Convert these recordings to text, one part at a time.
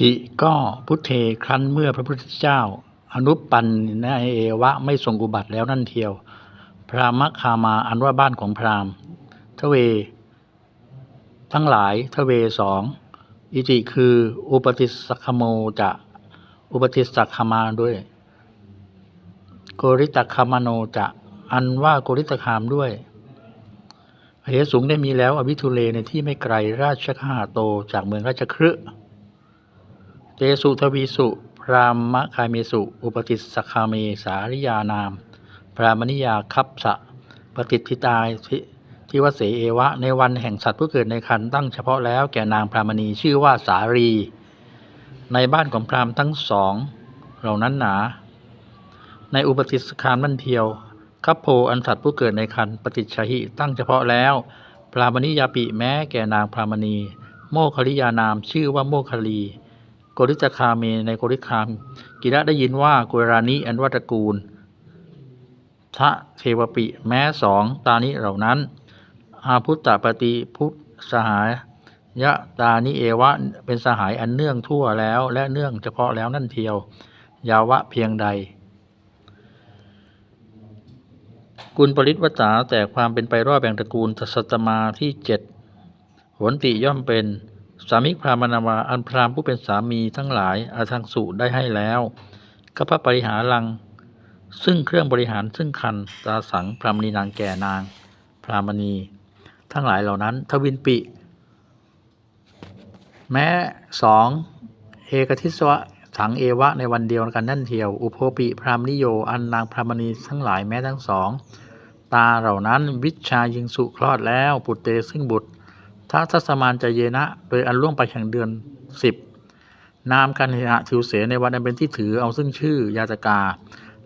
หิก็พุทเทครั้นเมื่อพระพุทธเจ้า อนุปันนเอวะไม่ทรงอุบัติแล้วนั่นเทียว พรามคามาอันว่าบ้านของพราหมณ์ทเว ทั้งหลายทเวสองอิติคืออุปติสสคโมจะอุปติสักมาด้วย โกริตคามโนจะอันว่าโกริตคามด้วยเหสูงได้มีแล้วอวิทุเลในที่ไม่ไกลราชคาโตจากเมืองราชครึ เตสุทวีสุพรามคาเมสุ อุปติสคาเมสาริยานาม พรามณิยาคับสะปฏิทิตายทิวเสเอวะ ในวันแห่งสัตว์ผู้เกิดในคันตั้งเฉพาะแล้วแก่นางพรามณีชื่อว่าสารี ในบ้านของพรามทั้งสอง เหล่านั้นหนา ในอุปติสคามนั่นเทียวคัพโพอันสัตว์ผู้เกิดในคันปฏิชหิตั้งเฉพาะแล้ว พรามณียาปิแม้แก่นางพรามณี โมคลิยานามชื่อว่าโมคลี กริตคาเมในโกริคามกิระได้ยินว่ากุรานิอันวัตกูลทะเทวปิแม้สองตานิเหล่านั้น อาพุตตปฏิพุทธสหายยะตานิเอวะเป็นสหายอันเนื่องทั่วแล้ว และเนื่องเฉพาะแล้วนั่นเทียว ยาวะเพียงใด กุลปริตวตาแต่ความเป็นไปรอบแบ่งตระกูลทศตมาที่เจ็ดหนติย่อมเป็น สามิพรามนาวาอันพรามผู้เป็นสามีทั้งหลายอาทางสุได้ให้แล้วกัพระปริหารัง ซึ่งเครื่องบริหารซึ่งคันตาสังพรามณีนางแก่นาง พรามณี ทั้งหลายเหล่านั้น ทวินปิ แม้สองเอกทิสวะสังเอวะในวันเดียวกันนั่นเทียว อุโพปิพรามนิโยอันนางพรามณีทั้งหลายแม้ทั้งสอง ตาเหล่านั้นวิชายิงสุคลอดแล้วปุตเตซึ่งบุตร ทัทสมานใจเยนะ โดยอันล่วงไปแห่งเดือนสิบนามกันหะทิวเสในวันอันเป็นที่ถือเอาซึ่งชื่อยาตกา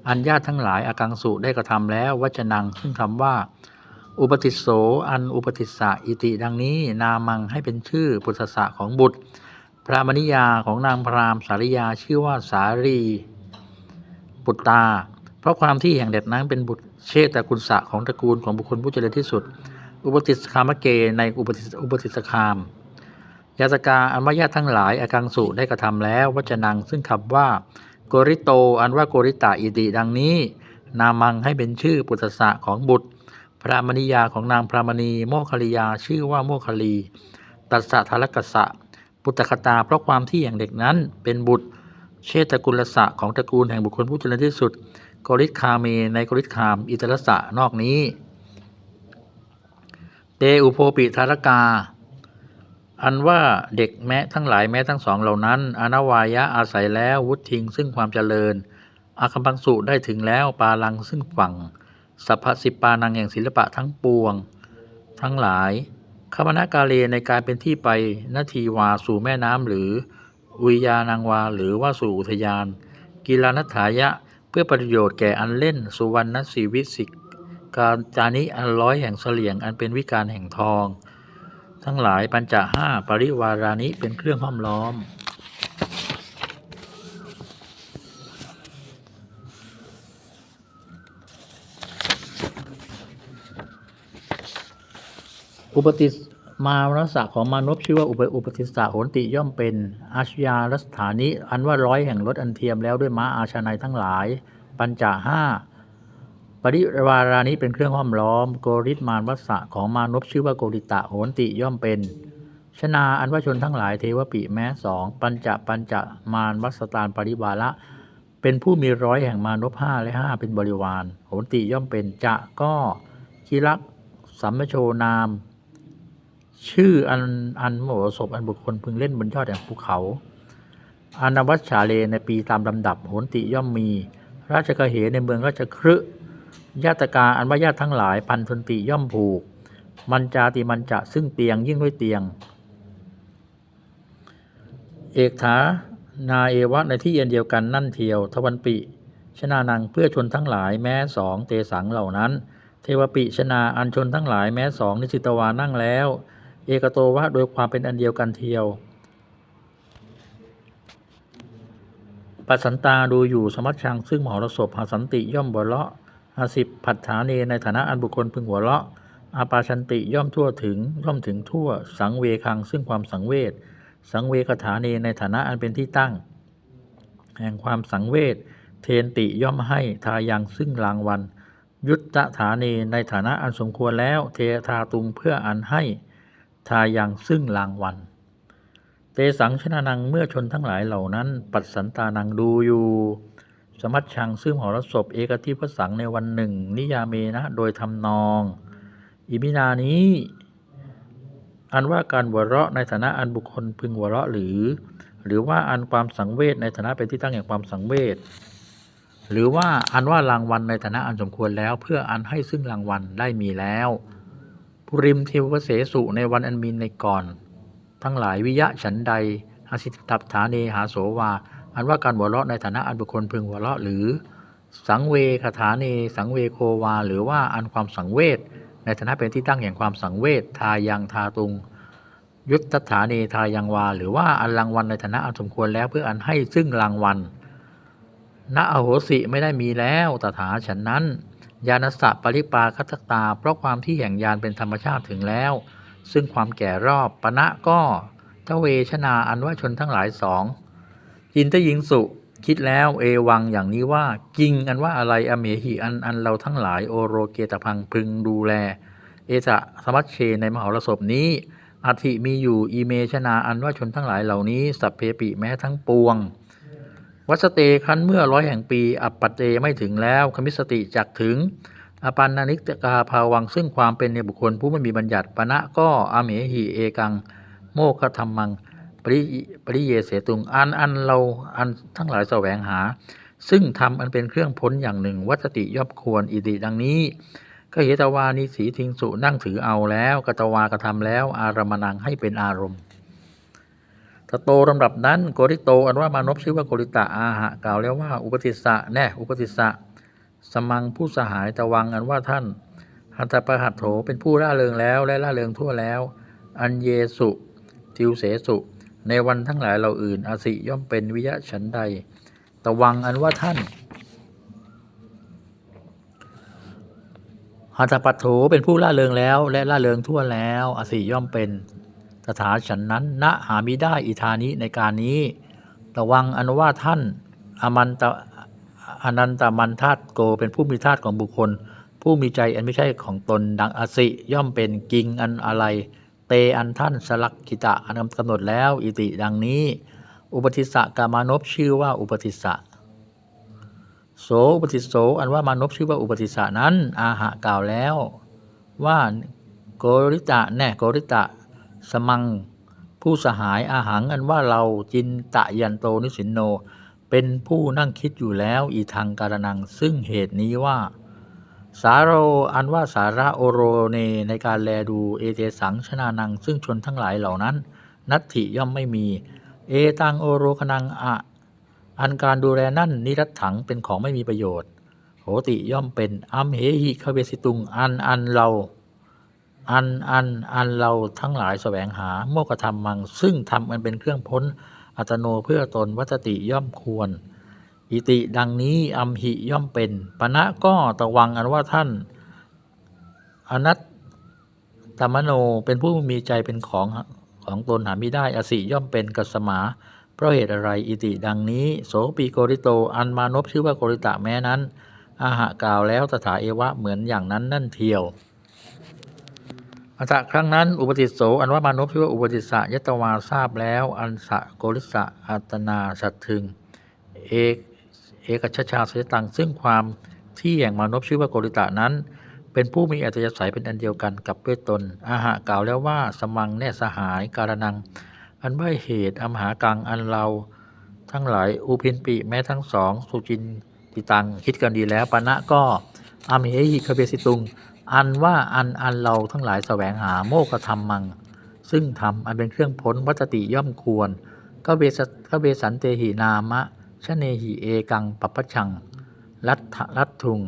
อันญาติทั้งหลายอากังสุได้กระทำแล้ววัจนังซึ่งคำว่า อุปติโสอันอุปติสสะอิติดังนี้ นามังให้เป็นชื่อปุตสะของบุตร พระมณิยาของนางพรามสาริยาชื่อว่าสารีบุตตา เพราะความที่แห่งเด็ดนั้นเป็นบุตรเชษตกุลสะของตระกูลของบุคคลผู้เจริญที่สุด อุปติสคามเกในอุปติอุปติสคามยาสกาอันว่าญาทั้งหลายอากังสุได้กระทำแล้ววัจนังซึ่งคำว่าโกริโตอันว่าโกริตาอิติดังนี้ นามังให้เป็นชื่อปุตสะของบุตร พระมณียาของนางพระมณีโมคคลิยาชื่อว่าโมคคลี ตัสสะทารกสะปุตตคตาเพราะความที่อย่างเด็กนั้นเป็นบุตร เชตกุลสะของตระกูลแห่งบุคคลผู้เจริญที่สุดกริษคาเมในกริษคามอิตรสะนอกนี้ อุโพปิธารกา อันว่าเด็กแม้ทั้งหลายแม้ทั้งสองเหล่านั้น อนวายะอาศัยแล้ววุทิงซึ่งความเจริญอาคัมพังสุได้ถึงแล้วปาลังซึ่งฝั่งสัพพสิปานังแห่งศิลปะทั้งปวง ทั้งหลายคมนากาเลในการเป็นที่ไปนาทีวาสู่แม่น้ำหรืออุยยานางวาหรือว่าสู่อุทยาน กีฬานัฐายะเพื่อประโยชน์แก่อันเล่นสุวรรณสีวิสิก การจานิอันร้อยแห่งเสลี่ยงอันเป็นวิการแห่งทอง ทั้งหลายปัญจห้าปริวารานิเป็นเครื่องห้อมล้อม อุปติสมารสะของมานพชื่อว่าอุปอุปติสสะโหนติย่อมเป็นอาชญารัสถานิอันว่าร้อยแห่งรถอันเทียมแล้วด้วยม้าอาชนัยทั้งหลาย ปัญจห้า ปริวารานิเป็นเครื่องห้อมล้อม โกริตมารวัสสะของมานพชื่อว่าโกริตะโหนติย่อมเป็นชนาอันว่าชนทั้งหลายเทวปิแม้สองปัญจปัญจมารวัสตานปริวาระเป็นผู้มีร้อยแห่งมานพห้าและห้าเป็นบริวารโหนติย่อมเป็นจะก็คิรักสัมมโชนาม ชื่ออันอันโมโศพอันบุคคลพึงเล่นบนยอดแห่งภูเขาอานวัชชาเลในปีตามลำดับโหนติย่อมมี ราชกเหในเมืองราชครึ ญาตกาอันว่าญาติทั้งหลายพันทนติย่อมผูก มันจาติมันจะซึ่งเตียงยิ่งด้วยเตียง เอกถานาเอวะในที่เย็นเดียวกันนั่นเทียว ทวันปิ ชนานังเพื่อชนทั้งหลายแม้สองเตสังเหล่านั้น เทวปิชนาอันชนทั้งหลายแม้สองนิสิตวานั่งแล้ว เอกโตวะโดยความเป็นอันเดียวกันเทียวปัสสันตาดูอยู่สมัชชังซึ่งมหรสพหาสันติย่อมบวเราะ หาสิบผัดฐาเนในฐานะอันบุคคลพึงหัวเราะ อาปาชันติย่อมทั่วถึงย่อมถึงทั่ว สังเวคังซึ่งความสังเวชสังเวคถาเนในฐานะอันเป็นที่ตั้ง แห่งความสังเวชเทนติย่อมให้ทายังซึ่งรางวัลยุตตฐานีในฐานะอันสมควรแล้ว เททาตุงเพื่ออันให้ทายังซึ่งรางวัลเตสังชนะนังเมื่อชนทั้งหลายเหล่านั้น ปัดสันตานังดูอยู่ สมัชชังซึ่งหอรสพเอกทิพสังในวันหนึ่ง นิยาเมนะ โดยทำนอง อิมินานี้ อันว่าการหัวเราะในฐานะอันบุคคลพึงหัวเราะหรือ หรือว่าอันความสังเวชในฐานะเป็นที่ตั้งแห่งความสังเวชหรือว่าอันว่ารางวัลในฐานะอันสมควรแล้ว เพื่ออันให้ซึ่งรางวัลได้มีแล้วปุริมเทวเสสุในวันอันมีในก่อน ทั้งหลายวิยะฉันใดหาสิตับฐานเนหาโสวา อันว่าการหัวเราะในฐานะอันบุคคลพึงหัวเราะหรือ สังเวคถาเนสังเวโควา หรือว่าอันความสังเวชในฐานะเป็นที่ตั้งแห่งความสังเวชทายังทาตุง ยุตตถาเนทายังวา หรือว่าอันรางวัลในฐานะอันสมควรแล้วเพื่ออันให้ซึ่งรางวัลณอโหสิไม่ได้มีแล้วตถาฉันนั้น ญาณสะปริปาคัตตา เพราะความที่แห่งญาณเป็นธรรมชาติถึงแล้ว ซึ่งความแก่รอบปณะก็ทเวชนาอันว่าชนทั้งหลายสอง จินตยิงสุ คิดแล้วเอวังอย่างนี้ว่าจริงอันว่าอะไรอเมหิอันอันเราทั้งหลายโอโรเกตพังพึงดูแล เอจะสมัชเชในมหรสพนี้อธิมีอยู่อีเมชนาอันว่าชนทั้งหลายเหล่านี้ สัพเพปิแม้ทั้งปวง วัสเตคันเมื่อร้อยแห่งปี อัปปเตไม่ถึงแล้วคมิสติจักถึงอปันนานิกกาภาวังซึ่งความเป็นในบุคคลผู้ไม่มีบัญญัติปณะก็อเมหิเอกัง โมคธรรมัง ปริปริเยเสตุงอันอันเราอันทั้งหลายแสวงหา ซึ่งทำอันเป็นเครื่องพ้นอย่างหนึ่ง วัตติย่อมควรอิติดังนี้ก็เหตวานิสีทิงสุนั่งถือเอาแล้วกตวากระทำแล้ว อารมณังให้เป็นอารมณ์ตโตลำดับนั้นโกริโตอันว่ามานพชื่อว่าโกริตะอาหะกล่าวแล้วว่าอุปติสสะแน่อุปติสสะสมังผู้สหายตะวังอันว่าท่านหัตถปหัตโถเป็นผู้ล่าเริงแล้วและล่าเริงทั่วแล้ว อันเยสุทิวเสสุ ในวันทั้งหลายเราอื่น อาสิย่อมเป็นวิยะฉันใด ตะวังอันว่าท่านหัตถปัตโถเป็นผู้ล่าเริงแล้ว และล่าเริงทั่วแล้วอาสิย่อมเป็นตถาฉันนั้นณหามิได้อิธานิในการนี้ ตะวังอันว่าท่านอมันตะอนันตมันธาตุโกเป็นผู้มีธาตุของบุคคล ผู้มีใจอันไม่ใช่ของตนดังอสิย่อมเป็นกิงอันอะไร เตอันท่านสลักกิตะอันกำหนดแล้วอิติดังนี้ อุปติสสะกามานพชื่อว่าอุปติสสะโสอุปติโสอันว่ามานพชื่อว่าอุปติสสะนั้น อาหะกล่าวแล้ว ว่าโกริตะแน่โกริตะ สมัง ผู้สหายอาหังอันว่าเราจินตะยันโตนิสินโน เป็นผู้นั่งคิดอยู่แล้วอีทางการนังซึ่งเหตุนี้ว่า สาโรอันว่าสาระโอโรเนในการแลดูเอเตสังชนานัง ซึ่งชนทั้งหลายเหล่านั้น นัตถิย่อมไม่มี เอตังโอโรคนังอะอันการดูแลนั่นนิรัตถังเป็นของไม่มีประโยชน์ โหติย่อมเป็นอัมเหหิคเวสิตุงอันอันเราอันอันอันเราทั้งหลายแสวงหาโมกธรรมมัง ซึ่งทำมันเป็นเครื่องพ้นอัตโนเพื่อตนวัตติย่อมควร อิติดังนี้อัมหิย่อมเป็นปณะก็ตะวังอันว่าท่าน อนัตตมโนเป็นผู้มีใจเป็นของของตนหาไม่ได้อสิย่อมเป็นกัสมา เพราะเหตุอะไรอิติดังนี้ โสปีโกริโตอันมานพชื่อว่าโกริตะแม้นั้น อาหะกล่าวแล้วตถาเอวะเหมือนอย่างนั้นนั่นเทียวอัตะครั้งนั้นอุปติโสอันว่ามานพชื่อว่าอุปติสสะยตวาทราบแล้ว อันสะโกริสะอัตนาสัตถึง เอก เอกชชาสยตัง ซึ่งความที่แห่งมานพชื่อว่าโกริตะนั้น เป็นผู้มีอัตยาศัยเป็นอันเดียวกันกับเวทตน อาหะกล่าวแล้วว่าสมังแน่สหายการนัง อันว่าเหตุอมหากังอันเราทั้งหลายอุพินปิแม้ทั้งสองสุจินติตังคิดกันดีแล้วปณะก็อามเหหิคเบสิตุง อันว่าอันอันเราทั้งหลายแสวงหาโมกธรรมมัง ซึ่งธรรมอันเป็นเครื่องพ้นวัตติย่อมควรก็เบสก็เบสันเตหินามะ ชเนหิเอกังปัปพชัง รัตรัตทุง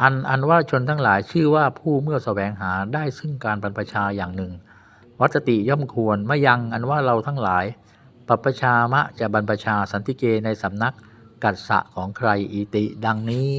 อันอันว่าชนทั้งหลายชื่อว่าผู้เมื่อแสวงหาได้ซึ่งการบรรพชาอย่างหนึ่ง วัตติย่อมควรมยังอันว่าเราทั้งหลาย ปัปปชามะจะบรรพชาสันติเกในสำนักกัสสะของใครอิติดังนี้